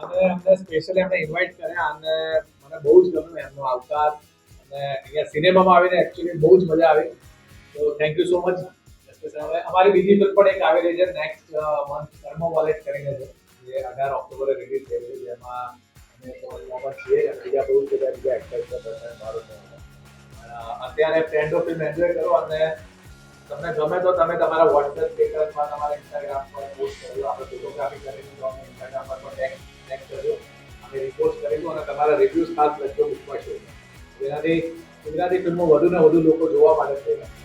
અને અમને સ્પેશિયલી એમને ઇન્વાઇટ કર્યા અને મને બહુ જ ગમ્યું એમનો આવકાર. અને અહીંયા સિનેમામાં આવીને એકચ્યુઅલી બહુ જ મજા આવી. તો થેન્ક યુ સો મચ અમારી બીજી ફિલ્મ પણ એક આવી રહી છે નેક્સ્ટ મંથ કર્મ વોલેટ કરીને છે. જે અઢાર ઓક્ટોબરે રિલીઝ થઈ રહી છે બીજા બહુ બધા બીજા એક્ટર્સ અત્યારે ફ્રેન્ડો ફિલ્મ એન્જોય કરો અને તમને ગમે તો તમે તમારા વોટ્સએપ સ્ટેટસમાં તમારા ઇન્સ્ટાગ્રામ પર પોસ્ટ કરજો આપણે ફોટોગ્રાફી કરીને તો અમે ઇન્સ્ટાગ્રામ પર પણ ટેગ કરજો અમે રિપોસ્ટ કરીશું અને તમારા રિવ્યુઝ ખાસ લખજો મૂકવા છે. જેનાથી ગુજરાતી ફિલ્મો વધુ ને વધુ લોકો જોવા માટે છે.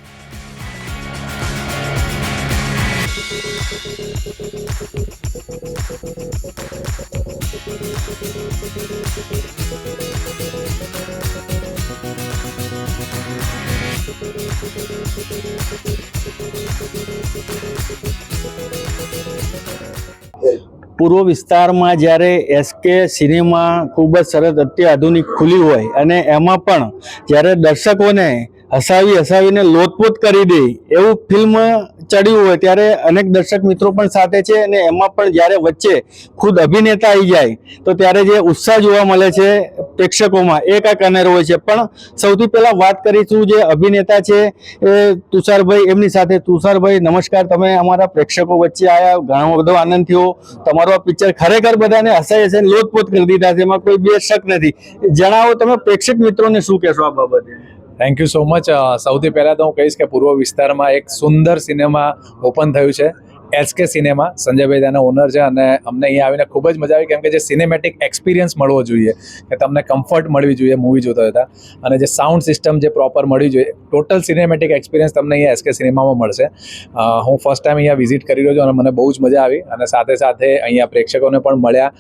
પૂર્વ વિસ્તારમાં જ્યારે એસકે સિનેમા ખૂબ જ સરસ અત્યાધુનિક ખુલી હોય અને એમાં પણ જ્યારે દર્શકોને હસાવી હસાવીને લોતપોત કરી દે એવું ફિલ્મ ચડ્યું હોય ત્યારે અનેક દર્શક મિત્રો પણ સાથે છે અને એમાં પણ જ્યારે વચ્ચે ખુદ અભિનેતા આવી જાય, તો ત્યારે જે ઉત્સાહ જોવા મળે છે પ્રેક્ષકોમાં, એ કાંઈક અનેરો હોય છે. પણ સૌથી પહેલાં વાત કરીશું જે અભિનેતા છે એ તુષારભાઈ, એમની સાથે. તુષારભાઈ, નમસ્કાર. તમે અમારા પ્રેક્ષકો વચ્ચે આવ્યા ઘણો બધો આનંદ થયો. તમારો આ પિક્ચર ખરેખર બધાને હસાઈ હસાઈ લોતપોત કરી દીધા છે, એમાં કોઈ બે શક નથી. જણાવો તમે પ્રેક્ષક મિત્રોને શું કહેશો આ બાબતે? થેન્ક યુ સો મચ સૌથી પહેલાં તો હું કહીશ કે પૂર્વ વિસ્તારમાં એક સુંદર સિનેમા ઓપન થયું છે. એસકે સિનેમા, સંજયભાઈ તેના ઓનર છે અને અમને અહીંયા આવીને ખૂબ જ મજા આવી કેમ કે જે સિનેમેટિક એક્સપિરિયન્સ મળવો જોઈએ, કે તમને કમ્ફર્ટ મળવી જોઈએ મૂવી જોતા હતા અને જે સાઉન્ડ સિસ્ટમ જે પ્રોપર મળવી જોઈએ ટોટલ સિનેમેટિક એક્સપિરિયન્સ તમને અહીંયા એસકે સિનેમામાં મળશે. હું ફર્સ્ટ ટાઈમ અહીંયા વિઝિટ કરી રહ્યો છું અને મને બહુ જ મજા આવી અને સાથે સાથે અહીંયા પ્રેક્ષકોને પણ મળ્યા.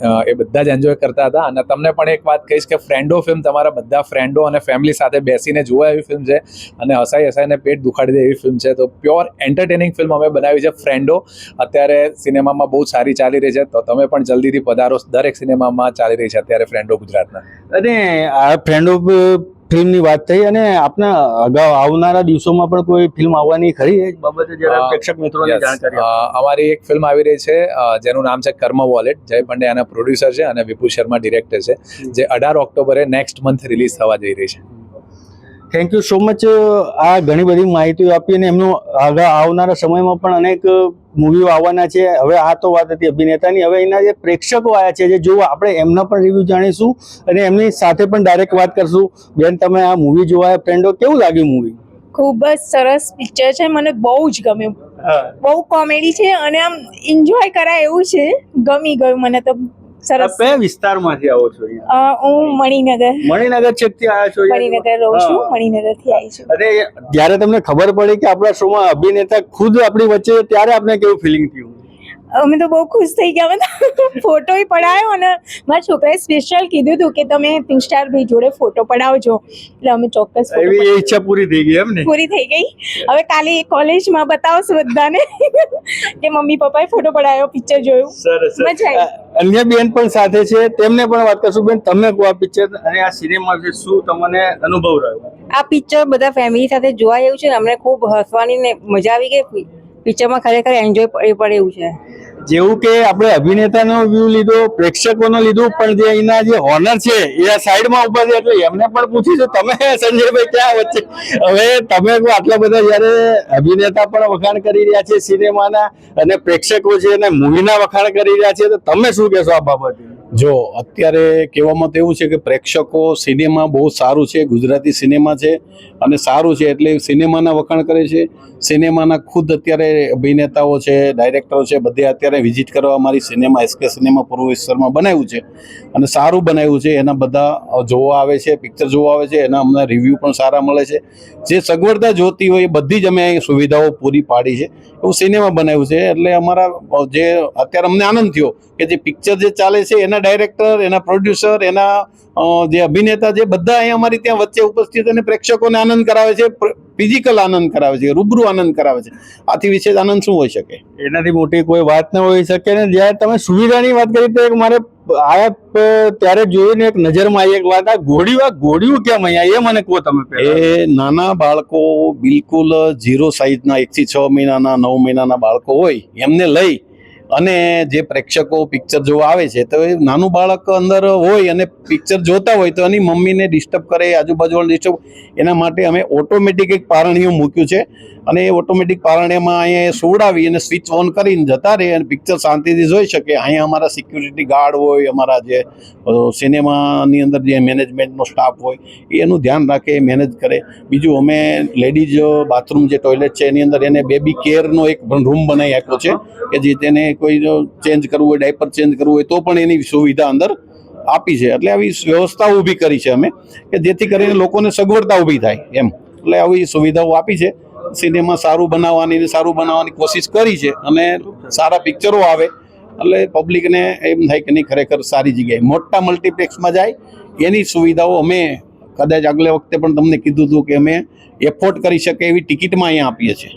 એ બધા જ એન્જોય કરતા હતા. અને તમને પણ એક વાત કહીશ કે ફ્રેન્ડો ફિલ્મ તમારા બધા ફ્રેન્ડો અને ફેમિલી સાથે બેસીને જોવા એવી ફિલ્મ છે અને હસાઈ હસાઈને પેટ દુખાડી દે એવી ફિલ્મ છે. તો પ્યોર એન્ટરટેનિંગ ફિલ્મ અમે બનાવી છે ફ્રેન્ડો અત્યારે સિનેમામાં બહુ સારી ચાલી રહી છે. તો તમે પણ જલ્દીથી પધારો. દરેક સિનેમામાં ચાલી રહી છે અત્યારે ફ્રેન્ડો ગુજરાતના. અને આ ફ્રેન્ડો ફિલ્મની વાત થઈ અને આપના અગાઉ આવનારા દિવસોમાં પણ કોઈ ફિલ્મ આવવાની ખરી? એ બાબતે જરા પ્રેક્ષક મિત્રોને જાણકારી અમારી એક ફિલ્મ આવી રહી છે જેનું નામ છે કર્મ વોલેટ. જય પંડ્યા એના પ્રોડ્યુસર છે અને વિપુ શર્મા ડિરેક્ટર છે. જે અઢાર ઓક્ટોબરે નેક્સ્ટ મંથ રિલીઝ થવા જઈ રહી છે. થેન્ક યુ સો મચ આ ઘણી બધી માહિતીઓ આપી અને એમનું આગળ આવનારા સમયમાં પણ અનેક મૂવીઓ આવવાના છે. હવે આ તો વાત હતી અભિનેતાની. હવે એના જે પ્રેક્ષકો આવ્યા છે જે જોવા આપણે એમના પણ રિવ્યુ જાણીશું અને એમની સાથે પણ ડાયરેક્ટ વાત કરશું. બેન તમે આ મૂવી જોવા ફ્રેન્ડો કેવું લાગ્યું મૂવી? ખૂબ જ સરસ પિક્ચર છે. મને બહુ જ ગમ્યું. બહુ કોમેડી છે અને આમ એન્જોય કરાય એવું છે. ગમી ગયું મને તો. સરસ. કયા વિસ્તારમાંથી આવો છો અહીંયા? હું મણિનગર. મણિનગર છેકથી આવ્યા છો મણિનગર રહું છું મણિનગરથી આવી છું. અરે જ્યારે તમને ખબર પડી કે આપણા શોમાં અભિનેતા ખુદ આપણી વચ્ચે ત્યારે આપને કેવું ફિલિંગ થયું? અમે તો બહુ ખુશ થઈ ગયા. બધા ફોટો પડાયો અને મારા છોકરાએ સ્પેશિયલ કીધું હતું કે તમે પિંક સ્ટાર ભાઈ જોડે ફોટો પડાવજો. એટલે અમે ચોક્કસ એવી ઈચ્છા પૂરી થઈ ગઈ એમ ને પૂરી થઈ ગઈ. હવે કાલે કોલેજમાં બતાવશું બધાને. કે મમ્મી પપ્પાએ ફોટો પડાયો પિક્ચર જોયું. સરસ મજા આવી. અન્ય બેન પણ સાથે છે. તેમને પણ વાત કરશું. બેન તમે કહો આ પિક્ચર અને આ સિનેમા વિશે શું તમને અનુભવ રહ્યો? આ પિક્ચર બધા ફેમિલી સાથે જોવા એવું છે અમને ખૂબ હસવાની ને મજા આવી ગઈ. પિક્ચરમાં ખરેખર એન્જોય પડે એવું છે. જેવું કે આપણે અભિનેતાનો વ્યૂ લીધો, પ્રેક્ષકોનો લીધું, પણ જે અહીંના જે ઓનર છે, એ આ સાઈડમાં ઊભા છે, એટલે એમને પણ પૂછીશું તમે સંજયભાઈ ક્યાં વચ્ચે? હવે તમે આટલા બધા જ્યારે અભિનેતા પણ વખાણ કરી રહ્યા છે સિનેમાના, અને પ્રેક્ષકો છે અને મૂવીના વખાણ કરી રહ્યા છે, તો તમે શું કહેશો આ બાબતે? જો, અત્યારે કહેવામાં તો એવું છે કે પ્રેક્ષકો સિનેમા બહુ સારું છે, ગુજરાતી સિનેમા છે અને સારું છે એટલે સિનેમાના વખાણ કરે છે. સિનેમાના ખુદ અત્યારે અભિનેતાઓ છે, ડાયરેક્ટરો છે, બધે અત્યારે વિઝિટ કરવા મારી સિનેમા એસકે સિનેમા પૂર્વ વિસ્તારમાં બનાવ્યું છે અને સારું બનાવ્યું છે. એના બધા જોવા આવે છે, પિક્ચર જોવા આવે છે, એના અમને રિવ્યૂ પણ સારા મળે છે. જે સગવડતા જોતી હોય એ બધી જ અમે અહીં સુવિધાઓ પૂરી પાડી છે. એવું સિનેમા બનાવ્યું છે. એટલે અમારા જે, અત્યારે અમને આનંદ થયો કે જે પિક્ચર જે ચાલે છે, એના ડાયરેક્ટર એના પ્રોડ્યુસર એના જે અભિનેતા જે બધા અહીં અમારી ત્યાં વચ્ચે ઉપસ્થિત અને પ્રેક્ષકોને આનંદ કરાવે છે ફિઝિકલ આનંદ કરાવે છે રૂબરૂ આનંદ કરાવે છે. આથી વિશેષ આનંદ શું હોઈ શકે? એનાથી મોટી કોઈ વાત ન હોઈ શકે ને. જ્યારે તમે સુવિધાની વાત કરી તો એક મારે આયા ત્યારે જોઈને એક નજરમાં આવી એક વાત આ ઘોડીઓ આ ઘોડિયું કેમ અહીંયા? એ મને કહો તમે એ નાના બાળકો બિલકુલ ઝીરો સાઈઝના એકથી છ મહિનાના નવ મહિનાના બાળકો હોય એમને લઈ અને જે પ્રેક્ષકો પિક્ચર જોવા આવે છે, તો એ નાનું બાળક અંદર હોય અને પિક્ચર જોતા હોય, તો એની મમ્મીને ડિસ્ટર્બ કરે આજુબાજુવાળા ડિસ્ટર્બ એના માટે અમે ઓટોમેટિક એક પારણીયું મૂક્યું છે. અને એ ઓટોમેટિક પારણીયામાં અહીંયા સોડાવી અને સ્વિચ ઓન કરીને જતા રહે અને પિક્ચર શાંતિથી જોઈ શકે અહીંયા અમારા સિક્યુરિટી ગાર્ડ હોય, અમારા જે સિનેમાની અંદર જે મેનેજમેન્ટનો સ્ટાફ હોય એનું ધ્યાન રાખે મેનેજ કરે. બીજું અમે લેડીઝ બાથરૂમ જે ટોયલેટ છે, એની અંદર એને બેબી કેરનો એક રૂમ બનાવી આપ્યો છે, કે જે તેને કોઈ ચેન્જ કરવું હોય ડાયપર ચેન્જ કરવું હોય, તો પણ એની સુવિધા અંદર આપી છે. એટલે આવી વ્યવસ્થા ઊભી કરી છે અમે, કે જેથી કરીને લોકોને સગવડતા ઊભી થાય એમ. એટલે આવી સુવિધાઓ આપી છે. સિનેમા સારું બનાવવાની સારું બનાવવાની કોશિશ કરી છે અને સારા પિક્ચરો આવે. એટલે પબ્લિકને એમ થાય કે નહીં, ખરેખર સારી જગ્યાએ. મોટા મલ્ટીપ્લેક્સમાં જાય, એની સુવિધાઓ અમે કદાચ આગલે વખતે પણ તમને કીધું હતું કે અમે એફોર્ડ કરી શકે એવી ટિકિટમાં અહીંયા આપીએ છીએ.